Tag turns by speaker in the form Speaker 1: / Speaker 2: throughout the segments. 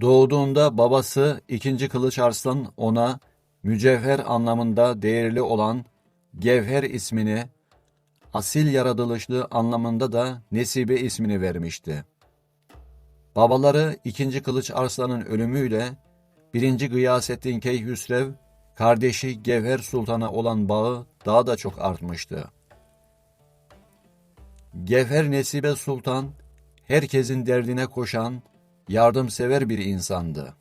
Speaker 1: Doğduğunda babası 2. Kılıç Arslan ona mücevher anlamında değerli olan Gevher ismini, asil yaratılışlı anlamında da Nesibe ismini vermişti. Babaları 2. Kılıç Arslan'ın ölümüyle 1. Gıyasettin Keyhüsrev, kardeşi Gevher Sultan'a olan bağı daha da çok artmıştı. Gevher Nesibe Sultan, herkesin derdine koşan, yardımsever bir insandı.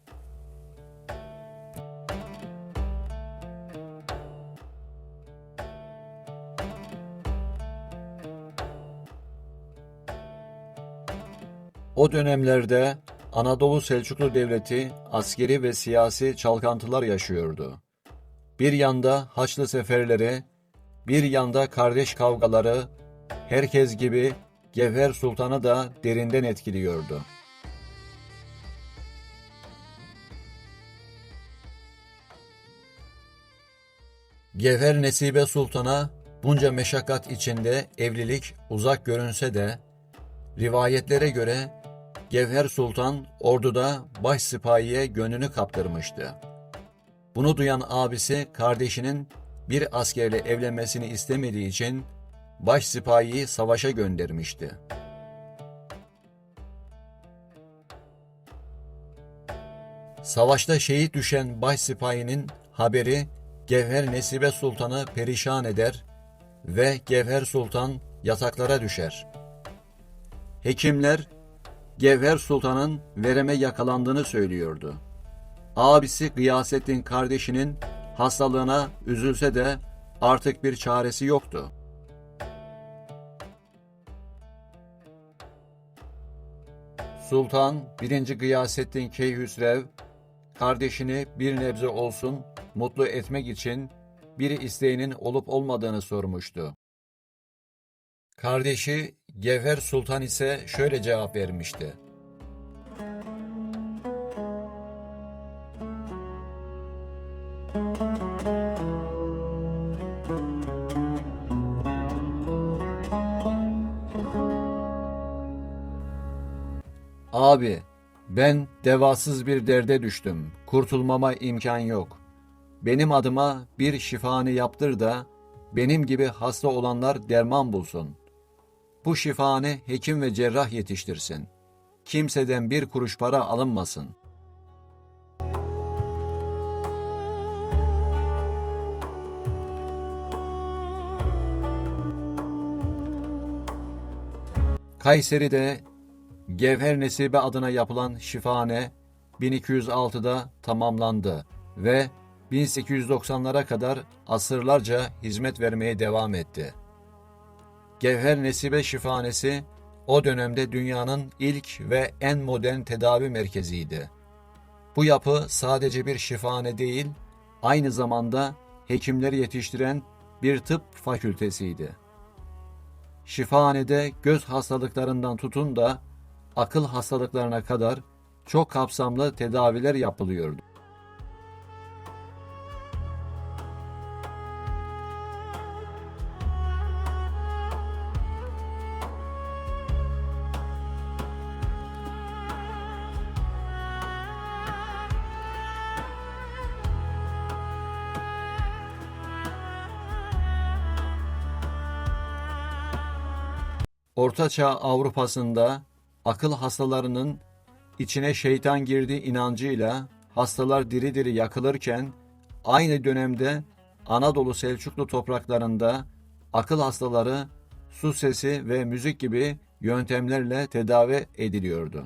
Speaker 1: O dönemlerde Anadolu Selçuklu Devleti askeri ve siyasi çalkantılar yaşıyordu. Bir yanda Haçlı seferleri, bir yanda kardeş kavgaları, herkes gibi Gevher Sultan'ı da derinden etkiliyordu. Gevher Nesibe Sultan'a bunca meşakkat içinde evlilik uzak görünse de, rivayetlere göre Gevher Sultan orduda baş sipahiye gönlünü kaptırmıştı. Bunu duyan abisi kardeşinin bir askerle evlenmesini istemediği için baş sipahiyi savaşa göndermişti. Savaşta şehit düşen baş sipahinin haberi Gevher Nesibe Sultan'ı perişan eder ve Gevher Sultan yataklara düşer. Hekimler Gevher Sultan'ın vereme yakalandığını söylüyordu. Abisi Gıyasettin kardeşinin hastalığına üzülse de artık bir çaresi yoktu. Sultan 1. Gıyasettin Keyhüsrev kardeşini bir nebze olsun mutlu etmek için bir isteğinin olup olmadığını sormuştu. Kardeşi Gevher Sultan ise şöyle cevap vermişti. Abi, ben devasız bir derde düştüm. Kurtulmama imkan yok. Benim adıma bir şifanı yaptır da benim gibi hasta olanlar derman bulsun. Bu şifanı hekim ve cerrah yetiştirsin. Kimseden bir kuruş para alınmasın. Kayseri'de Gevher Nesibe adına yapılan şifane 1206'da tamamlandı ve 1890'lara kadar asırlarca hizmet vermeye devam etti. Gevher Nesibe Şifanesi o dönemde dünyanın ilk ve en modern tedavi merkeziydi. Bu yapı sadece bir şifane değil, aynı zamanda hekimleri yetiştiren bir tıp fakültesiydi. Şifahanede göz hastalıklarından tutun da akıl hastalıklarına kadar çok kapsamlı tedaviler yapılıyordu. Ortaçağ Avrupa'sında akıl hastalarının içine şeytan girdi inancıyla hastalar diri diri yakılırken aynı dönemde Anadolu Selçuklu topraklarında akıl hastaları su sesi ve müzik gibi yöntemlerle tedavi ediliyordu.